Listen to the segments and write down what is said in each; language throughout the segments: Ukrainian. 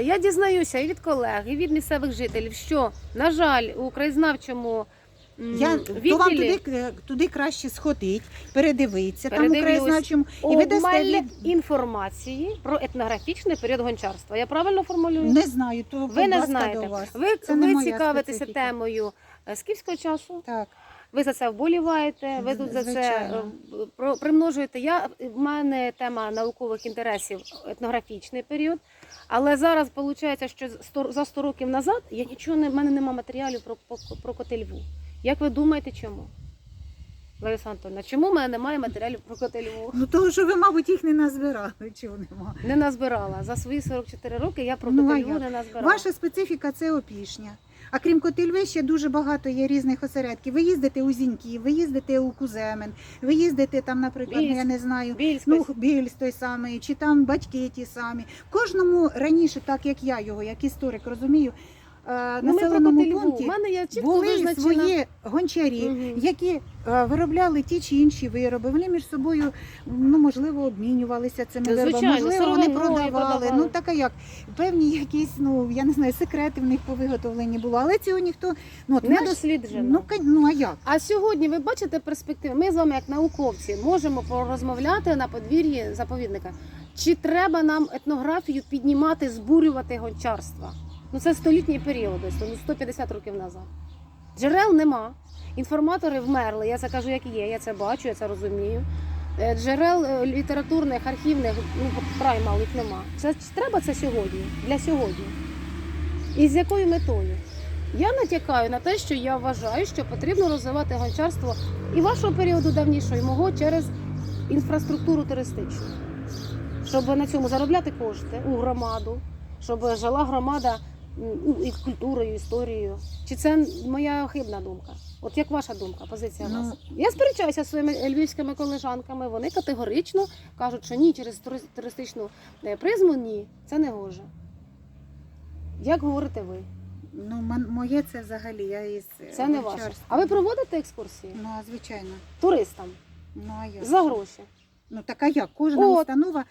Я дізнаюся і від колег, і від місцевих жителів, що, на жаль, у краєзнавчому Я, то вам туди, е, туди краще сходить, передивитися там у краєзнавчому і ви дасте інформації про етнографічний період гончарства. Я правильно формулюю? Не знаю, то Ви не знаєте. до вас. Ви, Це ви цікавитеся специфіка. темою е, скіфського часу. Так. Ви за це вболіваєте, ви тут за це е, примножуєте. Я в мене тема наукових інтересів етнографічний період. Але зараз виходить, що за 100 років назад я нічого не в мене немає матеріалів про, про, про Котельву. Як ви думаєте, чому? Лариса Антонівна, чому в мене немає матеріалів про Котельву? Ну того, що ви, мабуть, їх не назбирали. Чого нема? Не назбирала. За свої 44 роки я про Ну, Котельву не назбирала. Ваша специфіка це опішня. А крім Котельви, ще дуже багато є різних осередків. Ви їздите у Зіньків, ви їздите у Куземен, ви їздите там, наприклад, ну, я не знаю, Більська, ну, Більс той самий, чи там батьки ті самі. Кожному раніше, так як я його, як історик, розумію, населеному пункті мене є чітко були свої гончарі, які е, виробляли ті чи інші вироби. Вони між собою ну можливо обмінювалися цими Ну, виробами, можливо, вони продавали. продавали. Ну так а як певні якісь, ну я не знаю, секрети в них по виготовленні було, але цього ніхто ну от Не наш- досліджено. Ну, ка- ну а як? А сьогодні ви бачите перспективи. Ми з вами, як науковці, можемо порозмовляти на подвір'ї заповідника. Чи треба нам етнографію піднімати, збурювати гончарства? Ну це столітній період, ну 150 років назад. Джерел нема. Інформатори вмерли. Я це кажу, як є. Я це бачу, я це розумію. Е, Джерел е, літературних, архівних, ну край мало їх нема. Це треба це сьогодні для сьогодні. І з якою метою? Я натякаю на те, що я вважаю, що потрібно розвивати гончарство і вашого періоду давнішого, і мого через інфраструктуру туристичну, щоб на цьому заробляти кошти у громаду, щоб жила громада і культурою, історією. Чи це моя хибна думка? От як ваша думка, позиція Ну, вас? Я сперечаюся зі своїми львівськими колежанками. Вони категорично кажуть, що ні, через туристичну е, призму ні, це не гоже. Як говорите ви? Ну моє це взагалі. Я із е, Це не ваше. А ви проводите екскурсії Ну звичайно. туристам Ну а як? за гроші? Ну так а як? Кожна От. установа,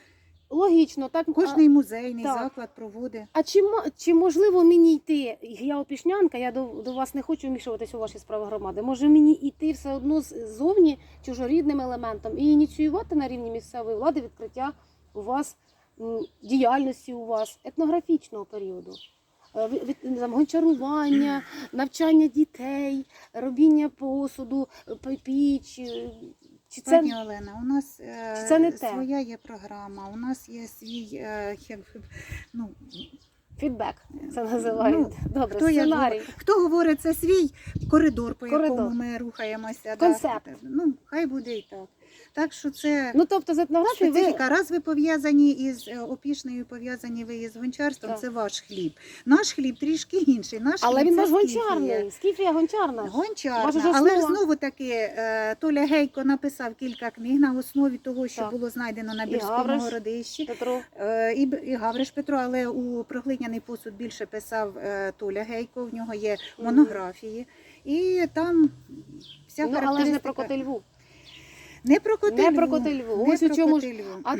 Логічно, так кожний музейний так. заклад проводить. А чи, чи можливо мені йти? Я опішнянка, я до, до вас не хочу вмішуватися у ваші справи громади. Може мені йти все одно ззовні чужорідним елементом і ініціювати на рівні місцевої влади відкриття у вас діяльності у вас етнографічного періоду. Е, гончарування, навчання дітей, робіння посуду, е, піч. Е, Чи це Пані Олена, у нас е, Чи це не те? своя є програма, у нас є свій е, як, ну, фідбек? Це називають. Добре, хто як сценарій. Хто говорить, це свій коридор, по Коридор. якому ми рухаємося. Концепт. Да. Ну, хай буде і так. Так що це Ну тобто з етнографією ви специфіка. Раз ви пов'язані із е, опішнею, пов'язані ви із гончарством, Так. це ваш хліб. Наш хліб трішки інший. Наш Але хліб він це ваш скіфія. гончарний. Скіфія гончарна. Гончарна, Ваше ж але основа. знову таки е, Толя Гейко написав кілька книг на основі того, що Так. було знайдено на І Бірському Гавриш. городищі. Петро. Е, І, Б- і Гавриш Петро, але у проглиняний посуд більше писав е, Толя Гейко, в нього є монографії. І там вся Ну, але ж не характеристика... про Котельву. Не про Котельву. Не про Котельву. Не Ось у чому ж- А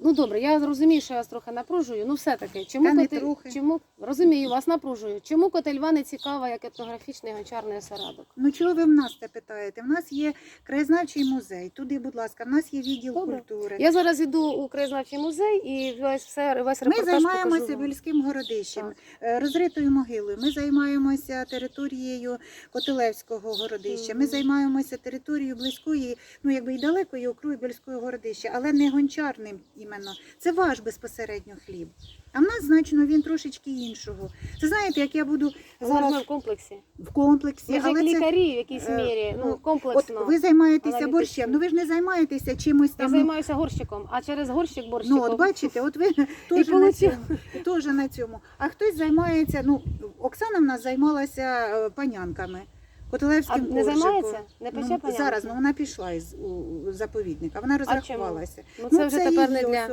ну добре, я зрозумію, що я вас трохи напружую. Ну все таки, чому Та не Котель- трохи. чому розумію, вас напружую. Чому Котельва не цікава як етнографічний гончарний осередок? Ну чого ви в нас це питаєте? В нас є краєзнавчий музей. Туди, будь ласка, в нас є відділ Добре. культури. Я зараз іду у краєзнавчий музей і весь все весь Ми репортаж займаємося покажу вам. Більським городищем, Так. е, розритою могилою. Ми займаємося територією Котелевського городища. Ми Мгм. займаємося територією близької, ну якби і далекої округи Більського городища, але не гончарним іменно. Це ваш безпосередньо хліб. А в нас значно він трошечки іншого. Це знаєте, як я буду Зараз ми в комплексі. в комплексі, Ми ж як але це лікарі в якійсь е, мірі, ну ну, комплексно. От ви займаєтеся борщем. Ну ви ж не займаєтеся чимось там. ну, займаюся горщиком, а через горщик борщиком. Ну, от бачите, от ви теж на цьому, теж на цьому. А хтось займається, ну, Оксана в нас займалася е, панянками. а не коржиком. займається? Не пече Ну, паня? зараз, ну вона пішла із у, у заповідника, вона розрахувалася. Ну це вже тепер не її для.